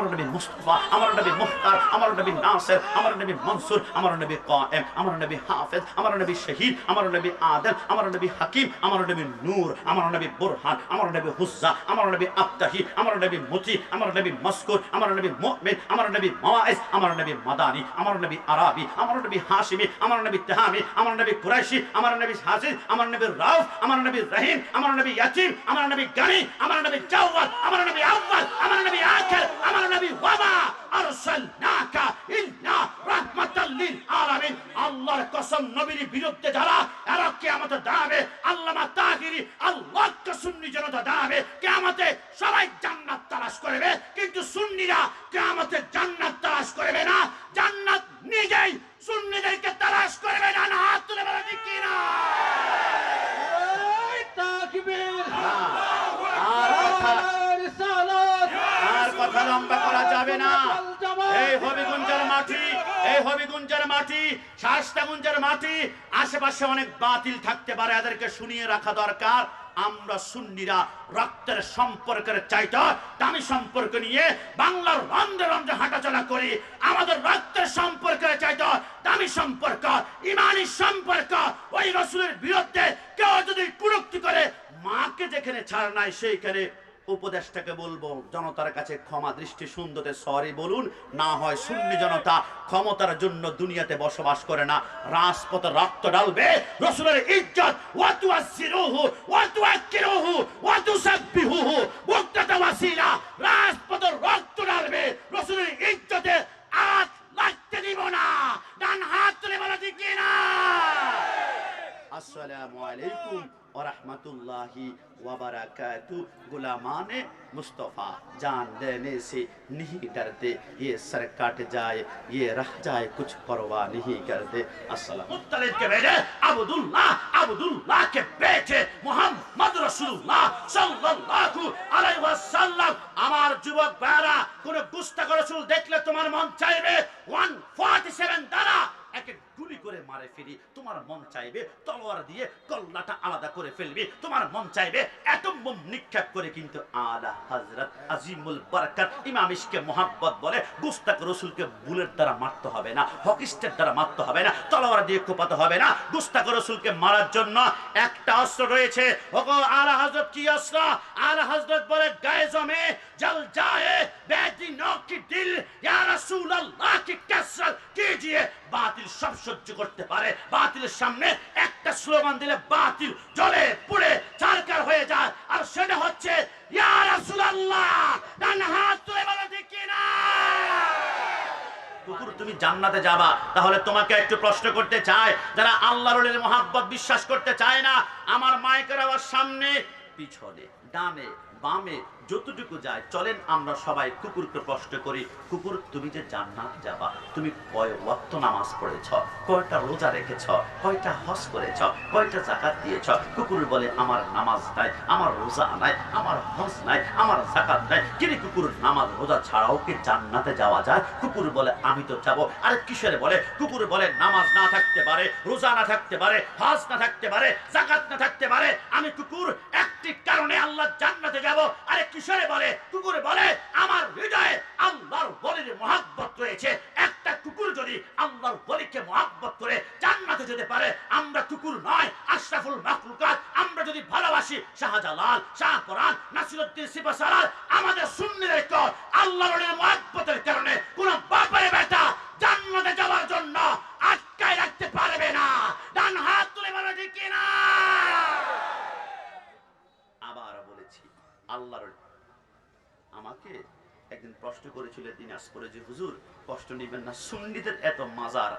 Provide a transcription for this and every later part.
আমার নবী মুস্তফা আমার নবী মুখতার আমার নবী নাসের আমার নবী মনসুর আমার নবী কায়েম আমার নবী হাফেজ আমার নবী শহীদ আমার নবী আদল আমার নবী হাকিম আমার নবী নূর আমার নবী বুরহান আমার নবী হুজ্জা আমার নবী আবতাহি আমার নবী মুতি আমার নবী মস্কুর আমার নবী মুমিন আমার নবী মাওয়াইজ আমার নবী মাদানি আমার নবী আরাবি আমার নবী হাশিমি আমার নবী তেহামি আমার নবী কুরাইশি আমার নবী হাসিদ আমার নবী রাউফ আমার নবী রহিম আমার নবী ইয়াতিম আমার নবী গানি আমার নবী জাওয়াদ আমার নবী আউয়াল আমার নবী আখির আমার নবী ওয়ামা আরসালনাকা ইল্লা রাহমাতাল লিল আলামিন। আল্লাহর কসম নবীর বিরুদ্ধে যারা, এরা কিয়ামতে দাঁড়াবে আল্লামা তাহিরি আল্লাহকে সুন্নি জনতা দাঁড়াবে কিয়ামতে সবাই জান্নাত তালাশ করবে। কিন্তু সুন্নিরা কিয়ামতে জান্নাত তালাশ করবে না জান্নাত নিজেই সুন্নিদেরকে তালাশ করবে না না হাত তুলে বলে দেখি না আর কথা আর কথা লম্বা করা যাবে না। এই হবিগঞ্জের মাটি এই হবিগঞ্জের মাটি শাস্তাগঞ্জের মাটি আশেপাশে অনেক বাতিল থাকতে পারে এদেরকে শুনিয়ে রাখা দরকার। আমরা সুন্নিরা রক্তের সম্পর্কের চাইতে দামি সম্পর্ক নিয়ে বাংলার রন্ধে রন্ধে হাঁটাচলা করি। আমাদের রক্তের সম্পর্কের চাইতে দামি সম্পর্ক ইমানি সম্পর্ক ওই রসুলের বিরুদ্ধে কেউ যদি কুরুক্তি করে মাকে যেখানে ছাড় নাই সেইখানে উপদেশটাকে বলব, জনতার কাছে ক্ষমা দৃষ্টি সুন্দরে সরি বলুন, না হয় শূন্য জনতা ক্ষমতার জন্য দুনিয়াতে বসবাস করে না। রাজপথ রক্ত ডালবে রসুলের ইজ্জত ওয়াতু আসিরুহু ওয়াতু আকিরুহু ওয়াতু সাব্বিহুহু মুক্তাতা রাজপথে রক্ত ডালবে রসুলের ইজ্জতে रहमतुल्लाहि व बरकातु गुलामान मुस्तफ़ा जान देने से नहीं डरते ये सर कट जाए ये रह जाए कुछ परवाह नहीं करते अस्सलाम मुत्तलिद के बेटे अब्दुल्लाह अब्दुल्लाह के बेटे मोहम्मद रसूलुल्लाह সাল্লাল্লাহু আলাইহি ওয়াসাল্লাম আমার যুবক ভাইরা কোন গুস্তাখ রাসূল দেখলে তোমার মন চাইবে 147 তোমার মন চাইবে, তলোয়ার দিয়ে কল্লাটা আলাদা করে ফেলবে। তোমার মন চাইবে এত বোম নিক্ষেপ করে কিন্তু আলা হযরত আজিমুল বারাকাত ইমাম ইশকে মোহাব্বত বলে, গুস্তাক রসুলকে বুলেট দ্বারা মারতে হবে না, হকিস্টের দ্বারা মারতে হবে না, তলোয়ার দিয়ে কোপাতে হবে না। গুস্তাক রসুলকে মারার জন্য একটা অস্ত্র রয়েছে। ওগো আলা হযরত কি অস্ত্র? আলা হযরত বলে, গায়ে জমে, জল যায় বেদি নকি দিল, ইয়া রাসূলুল্লাহ কি কাসরাত কি দিয়ে বাতিল সব সহ্য করতে পারে, বাতিল বাতিলের সামনে একটা স্লোগান দিলে বাতিল জলে পুড়ে চারকার হয়ে যায়। আর সেটা হচ্ছে তুমি জান্নাতে যাবা। তাহলে তোমাকে একটু প্রশ্ন করতে চাই, যারা আল্লাহর মহাব্বত বিশ্বাস করতে চায় না, আমার মাইকের আবার সামনে। পিছনে, ডানে, বামে, যতটুকু যায়, চলেন আমরা সবাই কুকুরকে প্রশ্ন করি। কুকুর, তুমি যে জান্নাত যাবা, তুমি কয় ওয়াক্ত নামাজ পড়েছ, কয়টা রোজা রেখেছ, কয়টা হজ করেছ, কয়টা জাকাত দিয়েছ? কুকুর বলে, আমার নামাজ নাই, আমার রোজা নাই, আমার হজ নাই, আমার জাকাত নাই। কিরে কুকুর, নামাজ, রোজা ছাড়াও কি জান্নাতে যাওয়া যায়? কুকুর বলে, আমি তো যাব। আরে কিসের বলে? কুকুর বলে, নামাজ না থাকতে পারে, রোজা না থাকতে পারে, হজ না থাকতে পারে জাকাত না থাকতে পারে। আমি কুকুর একটি কারণে আল্লাহ জান্নাতে যাব। আরে কিশোরে বলে? কুকুর বলে, আমার হৃদয়ে আল্লাহর বলির মহাব্বত রয়েছে। একটা কুকুর যদি আল্লাহর বলিকে মহাব্বত করে জান্নাতে যেতে পারে, আমরা কুকুর নয়, আশরাফুল মাখলুকাত। আমরা যদি ভালোবাসি শাহজালাল, শাহ কোরআন, নাসিরুদ্দিন সিপাসালাল আমাদের সুন্নিদের কর আল্লাহর মহাব্বতের কারণে কোন বাপের বেটা জান্নাতে যাওয়ার জন্য আটকায় রাখতে পারবে না ডান হাত তুলে বলে ঠিক না আবার বলেছি আল্লাহর আমাকে একদিন তিনি আজ করে যে হুজুর কষ্ট নেবেন না। সুন্নিদের এত মাজার।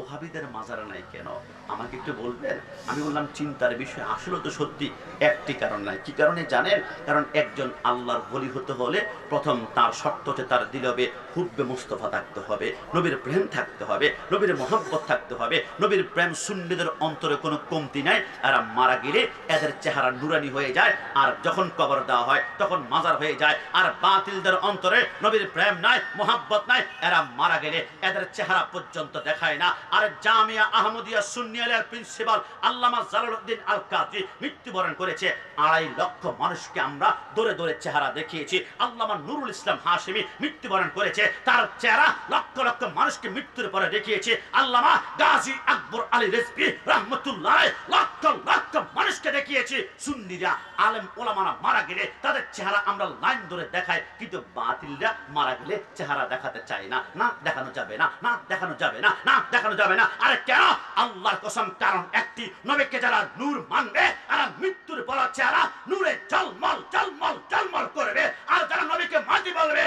ওহাবিদের মাজার নাই কেন? আমাকে একটু বলবেন? আমি বললাম, চিন্তার বিষয় আসলে তো সত্যি, একটি কারণ নাই। কি কারণে জানেন? কারণ একজন আল্লাহর বলি হতে হলে প্রথম তার শর্ততে তার দিলবে হুব্বে মুস্তফা থাকতে হবে, নবীর প্রেম থাকতে হবে, নবীর মহব্বত থাকতে হবে, নবীর প্রেম সুন্নিদের অন্তরে কোনো কমতি নাই। এরা মারা গেলে এদের চেহারা নুরানি হয়ে যায়, আর যখন কবর দেওয়া হয় তখন মাজার হয়ে যায়। আর বাতিলদের অন্তরে নবীর প্রেম নাই, মোহাব্বত নাই। এরা মারা গেলে এদের চেহারা পর্যন্ত দেখায় না। আর জামিয়া আহমদিয়া সুন্নিয়ালের প্রিন্সিপাল আল্লামা জালালউদ্দিন আল কাজী মৃত্যুবরণ করেছে। আড়াই লক্ষ মানুষকে আমরা দৌড়ে দৌড়ে চেহারা দেখিয়েছি। আল্লামা নুরুল ইসলাম হাশিমি মৃত্যুবরণ করেছে। তার চেহারা লক্ষ লক্ষ মানুষকে মৃত্যুর পরে দেখিয়েছে। আল্লামা গাজী আকবর আলী রেজবি রহমতুল্লাহ লক্ষ লক্ষ মানুষকে দেখিয়েছি। সুন্নিরা, আলেম ওলামারা মারা গেলে তাদের চেহারা আমরা লাইন ধরে দেখাই, কিন্তু বাতিলরা মারা গেলে চেহারা দেখাতে চাই না। না, দেখানো যাবে না না, দেখানো যাবে না না, দেখানো যাবে না। আরে কেন? আল্লাহর কসম, কারণ একটি নবীকে যারা নূর মানবে আর মৃত্যুর পর চেহারা নূরে জলমল জলমল জলমল করবে। আর যারা নবীকে মাটি বলবে